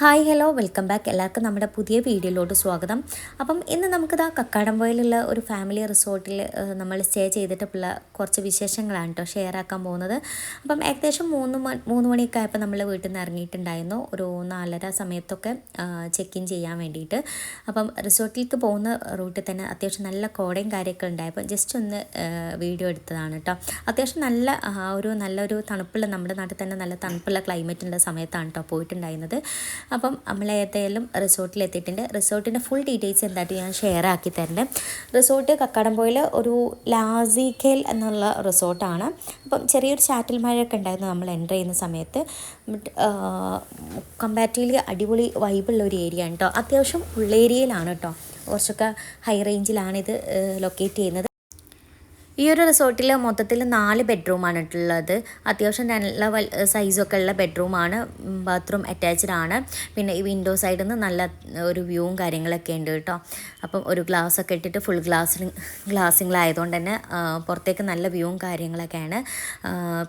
Hi hello welcome back. എല്ലാവർക്കും നമ്മുടെ പുതിയ വീഡിയോയിലോട്ട് സ്വാഗതം. അപ്പം ഇന്ന് നമുക്കിതാ കക്കാടംപോയിലുള്ള ഒരു ഫാമിലി റിസോർട്ടിൽ നമ്മൾ സ്റ്റേ ചെയ്തിട്ടുള്ള കുറച്ച് വിശേഷങ്ങളാണ് കേട്ടോ ഷെയർ ആക്കാൻ പോകുന്നത്. അപ്പം ഏകദേശം മൂന്ന് മണി മൂന്ന് മണിയൊക്കെ ആയപ്പോൾ നമ്മൾ വീട്ടിൽ നിന്ന് ഇറങ്ങിയിട്ടുണ്ടായിരുന്നു. ഒരു നാലര സമയത്തൊക്കെ ചെക്ക് ഇൻ ചെയ്യാൻ വേണ്ടിയിട്ട്. അപ്പം റിസോർട്ടിലേക്ക് പോകുന്ന റൂട്ടിൽ തന്നെ അത്യാവശ്യം നല്ല കോടയും കാര്യമൊക്കെ ഉണ്ടായപ്പോൾ ജസ്റ്റ് ഒന്ന് വീഡിയോ എടുത്തതാണ് കേട്ടോ അത്യാവശ്യം നല്ല ഒരു നല്ലൊരു തണുപ്പുള്ള നമ്മുടെ നാട്ടിൽ തന്നെ നല്ല തണുപ്പുള്ള ക്ലൈമറ്റുള്ള സമയത്താണ് കേട്ടോ പോയിട്ടുണ്ടായിരുന്നത്. അപ്പം നമ്മൾ ഏതായാലും റിസോർട്ടിൽ എത്തിയിട്ടുണ്ട് റിസോർട്ടിന്റെ ഫുൾ ഡീറ്റെയിൽസ് എന്തായിട്ട് ഞാൻ ഷെയർ ആക്കി തരുന്നുണ്ട് റിസോർട്ട് കക്കാടംപോയിൽ ഒരു ലാസിഖേൽ എന്നുള്ള റിസോർട്ടാണ്. അപ്പം ചെറിയൊരു ചാറ്റൽ മഴയൊക്കെ ഉണ്ടായിരുന്നു നമ്മൾ എന്റർ ചെയ്യുന്ന സമയത്ത്. ബട്ട് കമ്പാരിറ്റീവ്ലി അടിപൊളി വൈബുള്ള ഒരു ഏരിയ ആണ് കേട്ടോ അത്യാവശ്യം ഉള്ളേരിയയിലാണ് കേട്ടോ കുറച്ചൊക്കെ ഹൈ റേഞ്ചിലാണ് ഇത് ലൊക്കേറ്റ് ചെയ്യുന്നത്. ഈ ഒരു റിസോർട്ടിൽ മൊത്തത്തിൽ നാല് ബെഡ്റൂമാണ് ഉള്ളത് അത്യാവശ്യം നല്ല സൈസൊക്കെ ഉള്ള ബെഡ്റൂമാണ്. ബാത്റൂം അറ്റാച്ച്ഡ് ആണ്. പിന്നെ ഈ വിൻഡോ സൈഡിൽ നിന്ന് നല്ല ഒരു വ്യൂവും കാര്യങ്ങളൊക്കെ ഉണ്ട് കേട്ടോ. അപ്പം ഒരു ഗ്ലാസ് ഒക്കെ ഇട്ടിട്ട് ഫുൾ ഗ്ലാസ് ഗ്ലാസ്സിങ്ങളായതുകൊണ്ട് തന്നെ പുറത്തേക്ക് നല്ല വ്യൂവും കാര്യങ്ങളൊക്കെയാണ്.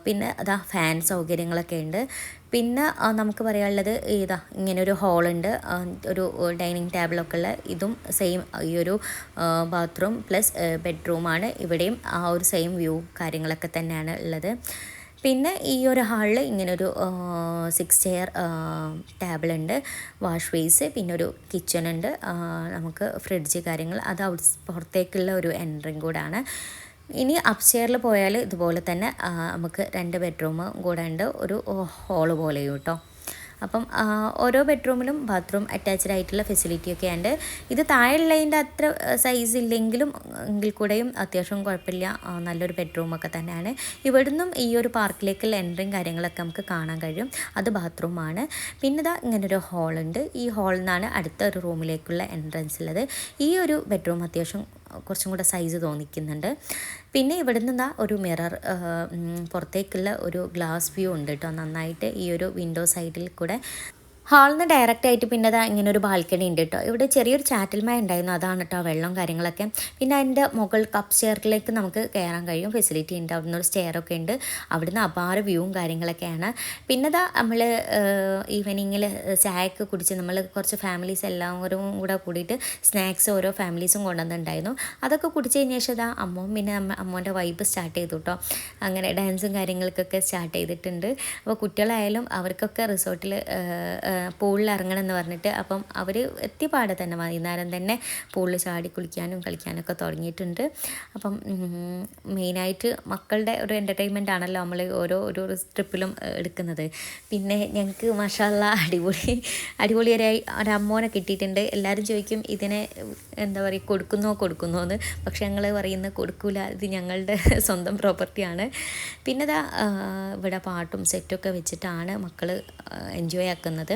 പിന്നെ അതാ ഫാൻ സൗകര്യങ്ങളൊക്കെ ഉണ്ട്. പിന്നെ നമുക്ക് പറയാനുള്ളത് ഇതാ ഇങ്ങനെ ഒരു ഹോളുണ്ട് ഒരു ഡൈനിങ് ടേബിളൊക്കെ ഉള്ള ഇതും സെയിം ഈ ഒരു ബാത്റൂം പ്ലസ് ബെഡ്റൂമാണ്. ഇവിടെയും ആ ഒരു സെയിം വ്യൂ കാര്യങ്ങളൊക്കെ തന്നെയാണ് ഉള്ളത്. പിന്നെ ഈ ഒരു ഹാളിൽ ഇങ്ങനെ ഒരു സിക്സ് ചെയർ ടേബിളുണ്ട് വാഷ് ബേസ് പിന്നെ ഒരു കിച്ചൺ ഉണ്ട് നമുക്ക് ഫ്രിഡ്ജ് കാര്യങ്ങൾ അത് ഔട്ട് പുറത്തേക്കുള്ള ഒരു എൻട്രിങ് കൂടാണ്. ഇനി അപ്സ്റ്റെയറിൽ പോയാൽ ഇതുപോലെ തന്നെ നമുക്ക് രണ്ട് ബെഡ്റൂം കൂടെ ഉണ്ട്. ഒരു ഹോൾ പോലെയും കേട്ടോ അപ്പം ഓരോ ബെഡ്റൂമിലും ബാത്റൂം അറ്റാച്ച്ഡ് ആയിട്ടുള്ള ഫെസിലിറ്റി ഒക്കെ ഉണ്ട്. ഇത് താഴെയുള്ളതിന്റെ അത്ര സൈസ് ഇല്ലെങ്കിലും എങ്കിൽ കൂടെയും അത്യാവശ്യം കുഴപ്പമില്ല. നല്ലൊരു ബെഡ്റൂം ഒക്കെ തന്നെയാണ്. ഇവിടുന്നും ഈ ഒരു പാർക്കിലേക്കുള്ള എൻട്രിയും കാര്യങ്ങളൊക്കെ നമുക്ക് കാണാൻ കഴിയും. അത് ബാത്റൂമാണ് പിന്നെ ഇതാ ഇങ്ങനൊരു ഹോളുണ്ട് ഈ ഹോളിൽ നിന്നാണ് അടുത്ത ഒരു റൂമിലേക്കുള്ള എൻട്രൻസ് ഉള്ളത്. ഈ ഒരു ബെഡ്റൂം അത്യാവശ്യം കുറച്ചും കൂടെ സൈസ് തോന്നിക്കുന്നുണ്ട്. പിന്നെ ഇവിടെ നിന്ന് ഒരു മിറർ പുറത്തേക്കുള്ള ഒരു ഗ്ലാസ് വ്യൂ ഉണ്ട് കേട്ടോ നന്നായിട്ട് ഈ ഒരു വിൻഡോ സൈഡിൽ കൂടെ ഹാളിൽ നിന്ന് ഡയറക്റ്റ് ആയിട്ട് പിന്നെ അതാ ഇങ്ങനെ ഒരു ബാൽക്കണി ഉണ്ട് കേട്ടോ ഇവിടെ ചെറിയൊരു ചാറ്റൽമ ഉണ്ടായിരുന്നു. അതാണ് കേട്ടോ വെള്ളം കാര്യങ്ങളൊക്കെ. പിന്നെ അതിന്റെ മുകൾ കപ്പ് സ്റ്റെയറിലേക്ക് നമുക്ക് കയറാൻ കഴിയും. ഫെസിലിറ്റി ഉണ്ട്. അവിടുന്ന് ഒരു സ്റ്റെയറൊക്കെ ഉണ്ട്. അവിടുന്ന് അപാര വ്യൂവും കാര്യങ്ങളൊക്കെയാണ്. പിന്നെ അതാ നമ്മൾ ഈവനിങ്ങിൽ ചായയൊക്കെ കുടിച്ച് നമ്മൾ കുറച്ച് ഫാമിലീസ് എല്ലാവരും കൂടെ കൂടിയിട്ട് സ്നാക്സ് ഓരോ ഫാമിലീസും കൊണ്ടുവന്നിട്ടുണ്ടായിരുന്നു. അതൊക്കെ കുടിച്ച് കഴിഞ്ഞ ശേഷം അതാ അമ്മവും പിന്നെ അമ്മ അമ്മോന്റെ വൈബ് സ്റ്റാർട്ട് ചെയ്തു കേട്ടോ അങ്ങനെ ഡാൻസും കാര്യങ്ങൾക്കൊക്കെ സ്റ്റാർട്ട് ചെയ്തിട്ടുണ്ട്. അപ്പോൾ കുട്ടികളായാലും അവർക്കൊക്കെ റിസോർട്ടിൽ പൂളിൽ ഇറങ്ങണം എന്ന് പറഞ്ഞിട്ട് അപ്പം അവർ എത്തിപ്പാടെ തന്നെ വൈകുന്നേരം തന്നെ പൂളിൽ ചാടി കുളിക്കാനും കളിക്കാനൊക്കെ തുടങ്ങിയിട്ടുണ്ട്. അപ്പം മെയിനായിട്ട് മക്കളുടെ ഒരു എന്റർടൈൻമെന്റ് ആണല്ലോ നമ്മൾ ഓരോ ഓരോ ട്രിപ്പിലും എടുക്കുന്നത്. പിന്നെ ഞങ്ങൾക്ക് മഷാല്ല അടിപൊളി അടിപൊളി അടിപൊളിയായി അമ്മോനെ കിട്ടിയിട്ടുണ്ട്. എല്ലാവരും ചോദിക്കും ഇതിനെ എന്താ പറയുക കൊടുക്കുന്നോ കൊടുക്കുന്നോ എന്ന്. പക്ഷെ ഞങ്ങൾ പറയുന്ന കൊടുക്കൂല ഇത് ഞങ്ങളുടെ സ്വന്തം പ്രോപ്പർട്ടിയാണ് പിന്നെ ഇതാ ഇവിടെ പാട്ടും സെറ്റൊക്കെ വെച്ചിട്ടാണ് മക്കൾ എൻജോയ് ആക്കുന്നത്.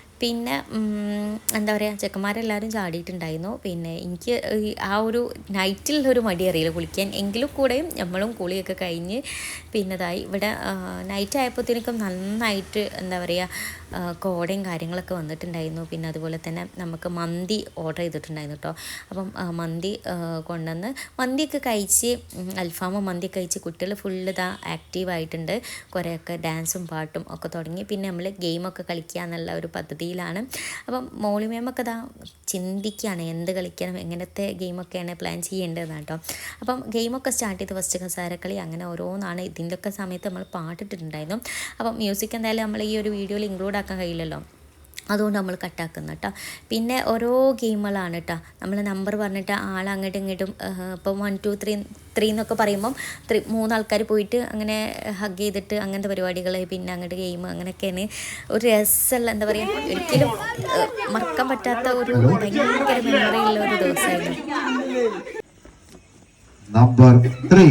പിന്നെ എന്താ പറയുക ചെക്കന്മാരെല്ലാവരും ചാടിയിട്ടുണ്ടായിരുന്നു. പിന്നെ എനിക്ക് ആ ഒരു നൈറ്റിലുള്ളൊരു മടി അറിയില്ല കുളിക്കാൻ എങ്കിലും കൂടെയും നമ്മളും കുളിയൊക്കെ കഴിഞ്ഞ് പിന്നതായി ഇവിടെ നൈറ്റ് ആയപ്പോഴത്തേക്കും നന്നായിട്ട് എന്താ പറയുക കോടയും കാര്യങ്ങളൊക്കെ വന്നിട്ടുണ്ടായിരുന്നു. പിന്നെ അതുപോലെ തന്നെ നമുക്ക് മന്തി ഓർഡർ ചെയ്തിട്ടുണ്ടായിരുന്നു കേട്ടോ അപ്പം മന്തി കൊണ്ടുവന്ന് മന്തിയൊക്കെ കഴിച്ച് അൽഫാമ മന്തി കഴിച്ച് കുട്ടികൾ ഫുള്ള് ഇതാ ആക്റ്റീവായിട്ടുണ്ട് കുറേയൊക്കെ ഡാൻസും പാട്ടും ഒക്കെ തുടങ്ങി. പിന്നെ നമ്മൾ ഗെയിമൊക്കെ കളിക്കുക എന്നുള്ള ഒരു പദ്ധതിയിലാണ് അപ്പം മോളി മേമൊക്കെ ഇതാ ചിന്തിക്കുകയാണ് എന്ത് കളിക്കണം എങ്ങനത്തെ ഗെയിമൊക്കെയാണ് പ്ലാൻ ചെയ്യേണ്ടതെന്ന് കേട്ടോ. അപ്പം ഗെയിമൊക്കെ സ്റ്റാർട്ട് ചെയ്ത് ഫസ്റ്റ് കസാരക്കളി അങ്ങനെ ഓരോന്നാണ് ഇതിന്റെയൊക്കെ സമയത്ത് നമ്മൾ പാട്ടിട്ടുണ്ടായിരുന്നു അപ്പം മ്യൂസിക് എന്തായാലും നമ്മൾ ഈ ഒരു വീഡിയോയിൽ ഇൻക്ലൂഡ് ആക്കാൻ കഴിയില്ലല്ലോ. അതുകൊണ്ട് നമ്മൾ കട്ടാക്കുന്നു കേട്ടോ പിന്നെ ഓരോ ഗെയിമുകളാണ് കേട്ടോ നമ്മൾ നമ്പർ പറഞ്ഞിട്ട് ആൾ അങ്ങോട്ടും ഇങ്ങോട്ടും ഇപ്പം വൺ ടു ത്രീ ത്രീ എന്നൊക്കെ പറയുമ്പം ത്രീ മൂന്നാൾക്കാർ പോയിട്ട് അങ്ങനെ ഹഗ് ചെയ്തിട്ട് അങ്ങനത്തെ പരിപാടികൾ പിന്നെ അങ്ങോട്ട് ഗെയിം അങ്ങനെയൊക്കെയാണ്. ഒരു രസമുള്ള എന്താ പറയുക ഒരിക്കലും മറക്കാൻ പറ്റാത്ത ഒരു ഭയങ്കര മെമ്മറി ഉള്ള ഒരു ദിവസമായിരുന്നു. നമ്പർ ത്രീ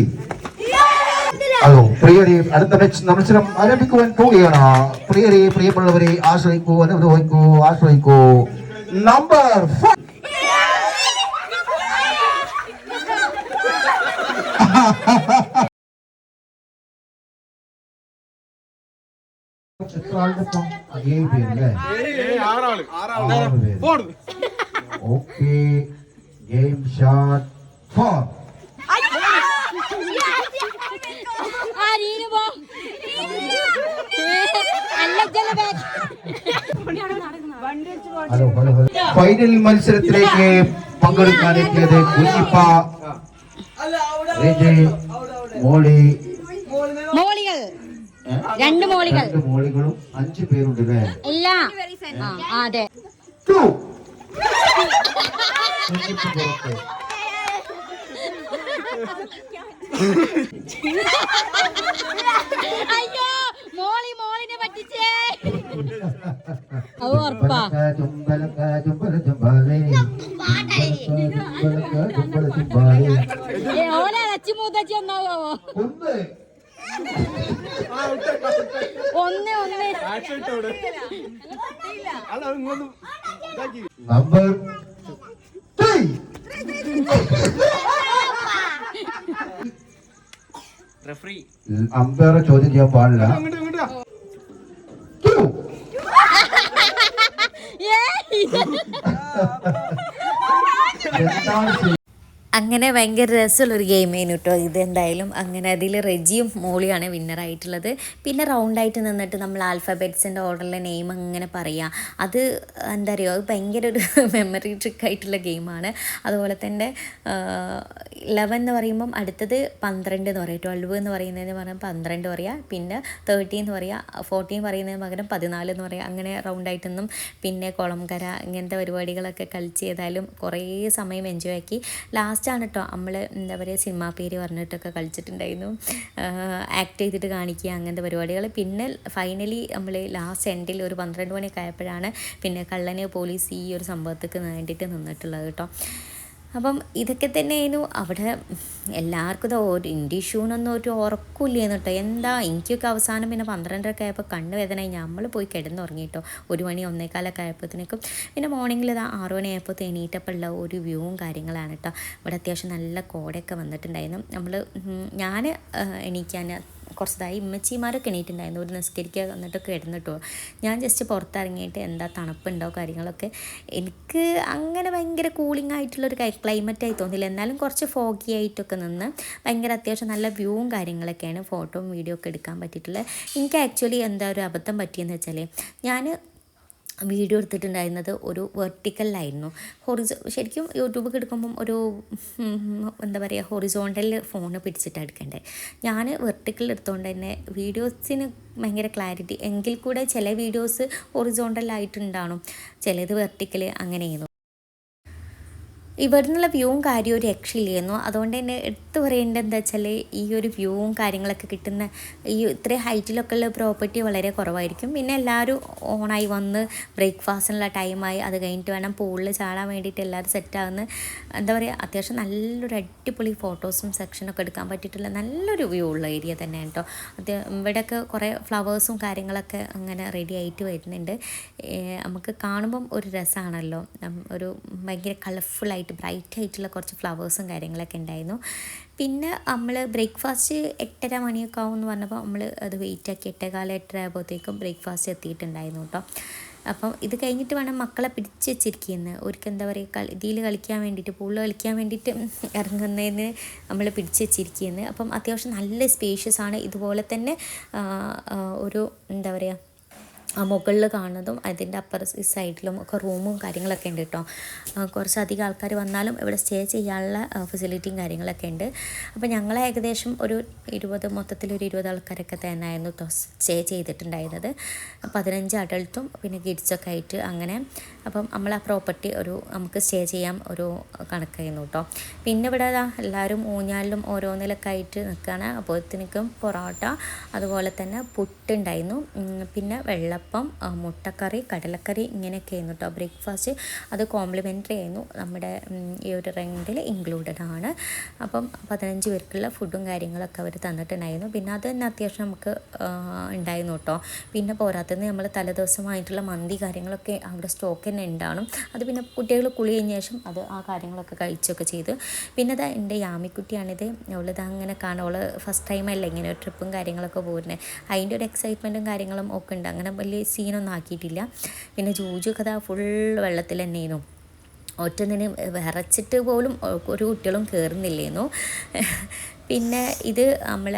അതോ പ്രിയരെ അടുത്ത മെച്ച് മത്സരം ആരംഭിക്കുവാൻ പോവുകയാണ്. പ്രിയരെ പ്രിയമുള്ളവരെ ആശ്രയിക്കൂ അനുഭവിക്കൂ ആശ്രയിക്കൂ. നമ്പർ എത്ര ആളുടെ? ഏഴ് പേരല്ലേ ഓക്കെ ഗെയിം ഷാർട്ട് ഫോർ അല്ല ജല ബാഗ് ഹലോ ഹലോ ഹലോ ഫൈനൽ മത്സരത്തിലേക്ക് പങ്കെടുക്കാനെത്തിയത് കുഞ്ഞിപ്പ. റിജി, മോളി. മോളികൾ. രണ്ട് മോളികൾ. രണ്ട് മോളികളും അഞ്ചു പേരുണ്ട് ഇല്ല അതെ. Two. അയ്യോ മോളി മോളിനെ പറ്റിച്ചേ. അത് ഉറപ്പാ. മൂത്തച്ചി ഒന്നാവോ? ഒന്ന് ഒന്ന്. ഒന്ന് നമ്പർ അമ്പയറെ ചോദ്യം ചെയ്യാൻ പാടില്ല. เย้ അങ്ങനെ ഭയങ്കര രസമുള്ളൊരു ഗെയിമേനു കേട്ടോ ഇതെന്തായാലും അങ്ങനെ അതിൽ റെജിയും മോളിയാണ് വിന്നറായിട്ടുള്ളത് പിന്നെ റൗണ്ടായിട്ട് നിന്നിട്ട് നമ്മൾ ആൽഫബറ്റ്സിന്റെ ഓർഡറിലെ നെയിം അങ്ങനെ പറയുക അത് എന്താ പറയുക അത് ഭയങ്കര ഒരു മെമ്മറി ട്രിക്ക് ആയിട്ടുള്ള ഗെയിമാണ് അതുപോലെ തന്നെ ലെവൻ എന്ന് പറയുമ്പം അടുത്തത് പന്ത്രണ്ട് എന്ന് പറയും. ട്വൽവ് എന്ന് പറയുന്നതിന് പകരം പന്ത്രണ്ട് പറയുക പിന്നെ തേർട്ടീൻ എന്ന് പറയുക ഫോർട്ടീൻ പറയുന്നതിന് പകരം പതിനാല് എന്ന് പറയുക അങ്ങനെ റൗണ്ടായിട്ടൊന്നും പിന്നെ കുളംകര ഇങ്ങനത്തെ പരിപാടികളൊക്കെ കളിച്ച് ചെയ്താലും കുറേ സമയം എൻജോയ് ആക്കി. ലാസ്റ്റാണ് കേട്ടോ നമ്മൾ എന്താ പറയുക സിനിമാ പേര് പറഞ്ഞിട്ടൊക്കെ കളിച്ചിട്ടുണ്ടായിരുന്നു. ആക്ട് ചെയ്തിട്ട് കാണിക്കുക അങ്ങനത്തെ പരിപാടികൾ പിന്നെ ഫൈനലി നമ്മൾ ലാസ്റ്റ് എൻഡിൽ ഒരു പന്ത്രണ്ട് മണിയൊക്കെ ആയപ്പോഴാണ് പിന്നെ കള്ളനെ പോലീസ് ഈ ഒരു സംഭവത്തേക്ക് വേണ്ടിയിട്ട് നിന്നിട്ടുള്ളത് കേട്ടോ അപ്പം ഇതൊക്കെ തന്നെയായിരുന്നു. അവിടെ എല്ലാവർക്കും ഇതാ ഒരു എന്നൊന്നും ഒരു ഉറക്കില്ലേന്ന് കേട്ടോ. എന്താ എനിക്കൊക്കെ അവസാനം പിന്നെ പന്ത്രണ്ടരൊക്കെ ആയപ്പോൾ കണ്ണ് വേദനയായി നമ്മൾ പോയി കിടന്നുറങ്ങി കേട്ടോ ഒരു മണി ഒന്നേക്കാലൊക്കെ ആയപ്പോഴത്തേക്കും പിന്നെ മോർണിംഗിൽ ഇതാ ആറു മണി ആയപ്പോൾ എണീറ്റപ്പോൾ ഉള്ള ഒരു വ്യൂവും കാര്യങ്ങളാണ് കേട്ടോ. ഇവിടെ അത്യാവശ്യം നല്ല കോടയൊക്കെ വന്നിട്ടുണ്ടായിരുന്നു. നമ്മൾ ഞാൻ എണീക്കാൻ കുറച്ചതായി ഇമ്മച്ചിമാരൊക്കെ എണീറ്റുണ്ടായിരുന്നു. ഒരു നിസ്കരിക്കുക എന്നിട്ടൊക്കെ ഇടുന്നിട്ടോ ഞാൻ ജസ്റ്റ് പുറത്തിറങ്ങിയിട്ട് എന്താ തണുപ്പുണ്ടോ കാര്യങ്ങളൊക്കെ. എനിക്ക് അങ്ങനെ ഭയങ്കര കൂളിംഗ് ആയിട്ടുള്ളൊരു ക്ലൈമറ്റ് ആയി തോന്നില്ല. എന്നാലും കുറച്ച് ഫോഗി ആയിട്ടൊക്കെ നിന്ന് ഭയങ്കര അത്യാവശ്യം നല്ല വ്യൂവും കാര്യങ്ങളൊക്കെയാണ് ഫോട്ടോയും വീഡിയോ ഒക്കെ എടുക്കാൻ പറ്റിയിട്ടുള്ളത്. എനിക്ക് ആക്ച്വലി എന്താ ഒരു അബദ്ധം പറ്റിയെന്ന് വെച്ചാൽ ഞാൻ വീഡിയോ എടുത്തിട്ടുണ്ടായിരുന്നത് ഒരു വെർട്ടിക്കലിലായിരുന്നു ഹൊറിസോ ശരിക്കും യൂട്യൂബൊക്കെ എടുക്കുമ്പം ഒരു എന്താ പറയുക ഹൊറിസോണ്ടലിൽ ഫോൺ പിടിച്ചിട്ട് എടുക്കണ്ടേ. ഞാൻ വെർട്ടിക്കൽ എടുത്തുകൊണ്ട് തന്നെ വീഡിയോസിന് ഭയങ്കര ക്ലാരിറ്റി എങ്കിൽ കൂടെ ചില വീഡിയോസ് ഹൊറിസോണ്ടലായിട്ടുണ്ടാവും ചിലത് വെർട്ടിക്കൽ അങ്ങനെയായിരുന്നു. ഇവിടെ നിന്നുള്ള വ്യൂവും കാര്യവും ഒരു രക്ഷയില്ലായിരുന്നു. അതുകൊണ്ട് തന്നെ എടുത്തു പറയേണ്ടത് എന്താ വെച്ചാൽ ഈ ഒരു വ്യൂവും കാര്യങ്ങളൊക്കെ കിട്ടുന്ന ഈ ഇത്ര ഹൈറ്റിലൊക്കെ ഉള്ള പ്രോപ്പർട്ടി വളരെ കുറവായിരിക്കും. പിന്നെ എല്ലാവരും ഓണായി വന്ന് ബ്രേക്ക്ഫാസ്റ്റിനുള്ള ടൈമായി അത് കഴിഞ്ഞിട്ട് വേണം പൂളിൽ ചാടാൻ വേണ്ടിയിട്ട് എല്ലാവരും സെറ്റാകുന്ന എന്താ പറയുക അത്യാവശ്യം നല്ലൊരു അടിപൊളി ഫോട്ടോസും സെക്ഷനൊക്കെ എടുക്കാൻ പറ്റിയിട്ടുള്ള നല്ലൊരു വ്യൂ ഉള്ള ഏരിയ തന്നെ കേട്ടോ അത് ഇവിടെയൊക്കെ കുറേ ഫ്ലവേഴ്സും കാര്യങ്ങളൊക്കെ അങ്ങനെ റെഡി ആയിട്ട് വരുന്നുണ്ട്. നമുക്ക് കാണുമ്പം ഒരു രസമാണല്ലോ ഒരു ഭയങ്കര കളർഫുള്ളായിട്ട് ബ്രൈറ്റ് ആയിട്ടുള്ള കുറച്ച് ഫ്ലവേഴ്സും കാര്യങ്ങളൊക്കെ ഉണ്ടായിരുന്നു. പിന്നെ നമ്മൾ ബ്രേക്ക്ഫാസ്റ്റ് എട്ടര മണിയൊക്കെ ആവും എന്ന് പറഞ്ഞപ്പോൾ നമ്മൾ അത് വെയിറ്റ് ആക്കി. എട്ടേകാല എട്ടര ആയപ്പോഴത്തേക്കും ബ്രേക്ക്ഫാസ്റ്റ് എത്തിയിട്ടുണ്ടായിരുന്നു കേട്ടോ. അപ്പം ഇത് കഴിഞ്ഞിട്ട് വേണം മക്കളെ പിടിച്ച് വെച്ചിരിക്കുന്നത് അവർക്ക് എന്താ പറയുക കളി ഇതിൽ കളിക്കാൻ വേണ്ടിയിട്ട് പൂളിൽ കളിക്കാൻ വേണ്ടിയിട്ട് ഇറങ്ങുന്നതിന് നമ്മൾ പിടിച്ച് വെച്ചിരിക്കുന്നത് അപ്പം അത്യാവശ്യം നല്ല സ്പേഷ്യസ് ആണ്. ഇതുപോലെ തന്നെ ഒരു എന്താ പറയുക മുകളിൽ കാണുന്നതും അതിന്റെ അപ്പർ സൈഡിലും ഒക്കെ റൂമും കാര്യങ്ങളൊക്കെ ഉണ്ട് കേട്ടോ. കുറച്ചധികം ആൾക്കാർ വന്നാലും ഇവിടെ സ്റ്റേ ചെയ്യാനുള്ള ഫെസിലിറ്റിയും കാര്യങ്ങളൊക്കെ ഉണ്ട്. അപ്പോൾ ഞങ്ങൾ ഏകദേശം ഒരു ഇരുപത് മൊത്തത്തിൽ ഒരു ഇരുപത് ആൾക്കാരൊക്കെ തന്നെയായിരുന്നു സ്റ്റേ ചെയ്തിട്ടുണ്ടായിരുന്നത്. പതിനഞ്ച് അഡൾട്ടും പിന്നെ കിഡ്സൊക്കെ ആയിട്ട് അങ്ങനെ അപ്പം നമ്മൾ ആ പ്രോപ്പർട്ടി ഒരു നമുക്ക് സ്റ്റേ ചെയ്യാം ഒരു കണക്കായിരുന്നു കേട്ടോ പിന്നെ ഇവിടെ എല്ലാവരും ഊഞ്ഞാലിലും ഓരോന്നിലൊക്കെ ആയിട്ട് നിൽക്കുകയാണ് അപ്പോഴത്തേക്കും പൊറോട്ട അതുപോലെ തന്നെ പുട്ടുണ്ടായിരുന്നു. പിന്നെ വെള്ളപ്പം ആ, മുട്ടക്കറി കടലക്കറി ഇങ്ങനെയൊക്കെ ആയിരുന്നു കേട്ടോ ബ്രേക്ക്ഫാസ്റ്റ് അത് കോംപ്ലിമെന്ററി ആയിരുന്നു. നമ്മുടെ ഈ ഒരു റെന്റിൽ ഇൻക്ലൂഡഡ് ആണ്. അപ്പം പതിനഞ്ച് പേർക്കുള്ള ഫുഡും കാര്യങ്ങളൊക്കെ അവർ തന്നിട്ടുണ്ടായിരുന്നു. പിന്നെ അത് തന്നെ അത്യാവശ്യം നമുക്ക് ഉണ്ടായിരുന്നു കേട്ടോ പിന്നെ പോരാത്തത് നമ്മൾ തലേദിവസമായിട്ടുള്ള മന്തി കാര്യങ്ങളൊക്കെ അവിടെ സ്റ്റോക്ക് തന്നെ ഉണ്ടാവണം. അത് പിന്നെ കുട്ടികൾ കുളി കഴിഞ്ഞ ശേഷം അത് ആ കാര്യങ്ങളൊക്കെ കഴിച്ചൊക്കെ ചെയ്തു. പിന്നെ ഇതാ എന്റെ യാമിക്കുട്ടിയാണിത്. അവളിത് അങ്ങനെ കാണും. അവൾ ഫസ്റ്റ് ടൈമല്ല ഇങ്ങനെ ട്രിപ്പും കാര്യങ്ങളൊക്കെ പോരുന്നത് അതിന്റെ ഒരു എക്സൈറ്റ്മെന്റും കാര്യങ്ങളും ഒക്കെ ഉണ്ട്. അങ്ങനെ വലിയ സീനൊന്നും ആക്കിയിട്ടില്ല. പിന്നെ ജൂജു കഥ ഫുൾ വെള്ളത്തിൽ തന്നെയായിരുന്നു. ഒറ്റന്നിന് വിറച്ചിട്ട് പോലും ഒരു കുട്ടികളും കയറുന്നില്ലേന്നു പിന്നെ ഇത് നമ്മൾ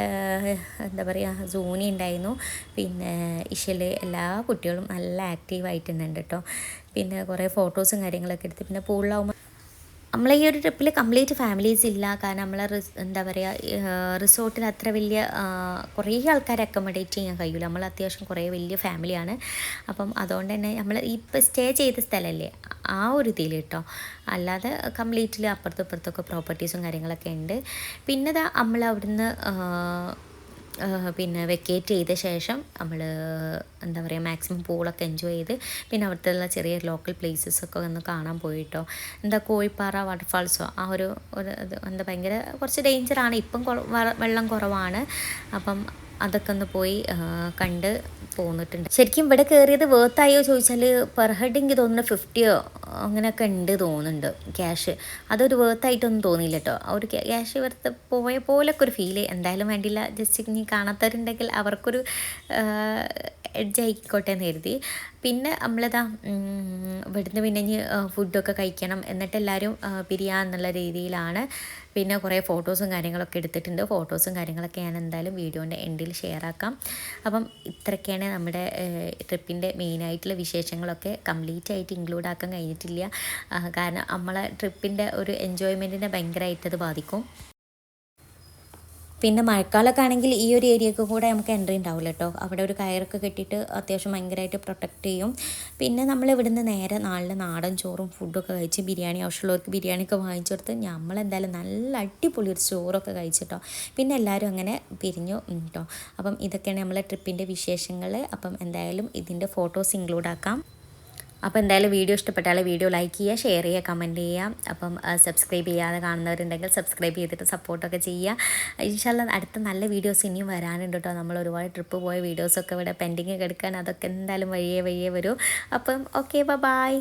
എന്താ പറയുക സൂനി ഉണ്ടായിരുന്നു. പിന്നെ ഇഷൽ എല്ലാ കുട്ടികളും നല്ല ആക്റ്റീവ് ആയിട്ടുണ്ട് കേട്ടോ. പിന്നെ കുറേ ഫോട്ടോസും കാര്യങ്ങളൊക്കെ എടുത്ത്. പിന്നെ പൂളിലാവുമ്പോൾ നമ്മളെ ഈ ഒരു ട്രിപ്പിൽ കംപ്ലീറ്റ് ഫാമിലീസ് ഇല്ല. കാരണം നമ്മളെ എന്താ പറയുക റിസോർട്ടിൽ അത്ര വലിയ കുറേ ആൾക്കാരെ അക്കോമഡേറ്റ് ചെയ്യാൻ കഴിയില്ല നമ്മൾ അത്യാവശ്യം കുറേ വലിയ ഫാമിലിയാണ് അപ്പം അതുകൊണ്ട് തന്നെ നമ്മൾ ഇപ്പോൾ സ്റ്റേ ചെയ്ത സ്ഥലമല്ലേ ആ ഒരു ഇതിൽ കേട്ടോ അല്ലാതെ കംപ്ലീറ്റ്ലി അപ്പുറത്തും ഇപ്പുറത്തൊക്കെ പ്രോപ്പർട്ടീസും കാര്യങ്ങളൊക്കെ ഉണ്ട്. പിന്നെ നമ്മൾ അവിടുന്ന് പിന്നെ വെക്കേറ്റ് ചെയ്ത ശേഷം നമ്മൾ എന്താ പറയുക മാക്സിമം പൂളൊക്കെ എൻജോയ് ചെയ്ത് പിന്നെ അവിടുത്തെ ചെറിയ ലോക്കൽ പ്ലേസസൊക്കെ ഒന്ന് കാണാൻ പോയിട്ടോ. എന്താ കോഴിപ്പാറ വാട്ടർഫാൾസോ ആ ഒരു എന്താ ഭയങ്കര കുറച്ച് ഡേഞ്ചറാണ് ഇപ്പം വെള്ളം കുറവാണ്. അപ്പം അതൊക്കെ ഒന്ന് പോയി കണ്ട് പോന്നിട്ടുണ്ട്. ശരിക്കും ഇവിടെ കയറിയത് വേർത്തായോ ചോദിച്ചാൽ പെർ ഹെഡ് എനിക്ക് തോന്നുന്നു ഫിഫ്റ്റിയോ അങ്ങനെയൊക്കെ ഉണ്ട് തോന്നുന്നുണ്ട് ക്യാഷ് അതൊരു വേർത്തായിട്ടൊന്നും തോന്നിയില്ല കേട്ടോ ആ ഒരു ക്യാഷ് വെറുതെ പോയ പോലൊക്കെ ഒരു ഫീൽ എന്തായാലും വേണ്ടിയില്ല. ജസ്റ്റ് ഇനി കാണാത്തവരുണ്ടെങ്കിൽ അവർക്കൊരു എഡ്ജ് ആയിക്കോട്ടെ എന്ന് കരുതി. പിന്നെ നമ്മളിതാ ഇവിടുന്ന് പിന്നെ ഇനി ഫുഡൊക്കെ കഴിക്കണം എന്നിട്ട് എല്ലാവരും പിരിയാന്നുള്ള രീതിയിലാണ്. പിന്നെ കുറേ ഫോട്ടോസും കാര്യങ്ങളൊക്കെ എടുത്തിട്ടുണ്ട്. ഫോട്ടോസും കാര്യങ്ങളൊക്കെ ഞാൻ എന്തായാലും വീഡിയോന്റെ എൻഡിൽ ഷെയർ ആക്കാം. അപ്പം ഇത്രയൊക്കെയാണ് നമ്മുടെ ട്രിപ്പിന്റെ മെയിനായിട്ടുള്ള വിശേഷങ്ങളൊക്കെ കംപ്ലീറ്റ് ആയിട്ട് ഇൻക്ലൂഡ് ആക്കാൻ കഴിഞ്ഞിട്ടില്ല. കാരണം നമ്മളെ ട്രിപ്പിന്റെ ഒരു എൻജോയ്മെന്റിനെ ഭയങ്കരമായിട്ട് അത് ബാധിക്കും. പിന്നെ മഴക്കാലമൊക്കെ ആണെങ്കിൽ ഈ ഒരു ഏരിയക്ക് കൂടെ നമുക്ക് എൻട്രി ഉണ്ടാവില്ല കേട്ടോ അവിടെ ഒരു കയറൊക്കെ കെട്ടിയിട്ട് അത്യാവശ്യം ഭയങ്കരമായിട്ട് പ്രൊട്ടക്റ്റ് ചെയ്യും. പിന്നെ നമ്മൾ ഇവിടുന്ന് നേരെ നാളിൽ നാടൻ ചോറും ഫുഡൊക്കെ കഴിച്ച് ബിരിയാണി ആവശ്യമുള്ളവർക്ക് ബിരിയാണിയൊക്കെ വാങ്ങിച്ചു കൊടുത്ത് നമ്മളെന്തായാലും നല്ല അടിപൊളി ഒരു ചോറൊക്കെ കഴിച്ചിട്ടോ പിന്നെ എല്ലാവരും അങ്ങനെ പിരിഞ്ഞു കേട്ടോ അപ്പം ഇതൊക്കെയാണ് നമ്മളെ ട്രിപ്പിന്റെ വിശേഷങ്ങൾ അപ്പം എന്തായാലും ഇതിന്റെ ഫോട്ടോസ് ഇൻക്ലൂഡ് ആക്കാം. അപ്പോൾ എന്തായാലും വീഡിയോ ഇഷ്ടപ്പെട്ടാൽ വീഡിയോ ലൈക്ക് ചെയ്യുക ഷെയർ ചെയ്യുക കമന്റ് ചെയ്യുക. അപ്പം സബ്സ്ക്രൈബ് ചെയ്യാതെ കാണുന്നവരുണ്ടെങ്കിൽ സബ്സ്ക്രൈബ് ചെയ്തിട്ട് സപ്പോർട്ടൊക്കെ ചെയ്യുക. ഇൻഷാല്ല അടുത്ത നല്ല വീഡിയോസ് ഇനിയും വരാനുണ്ട് കേട്ടോ നമ്മൾ ഒരുപാട് ട്രിപ്പ് പോയ വീഡിയോസൊക്കെ ഇവിടെ പെൻഡിങ് കിടക്കാൻ അതൊക്കെ എന്തായാലും വഴിയേ വഴിയേ വരൂ. അപ്പം ഓക്കെ ബൈ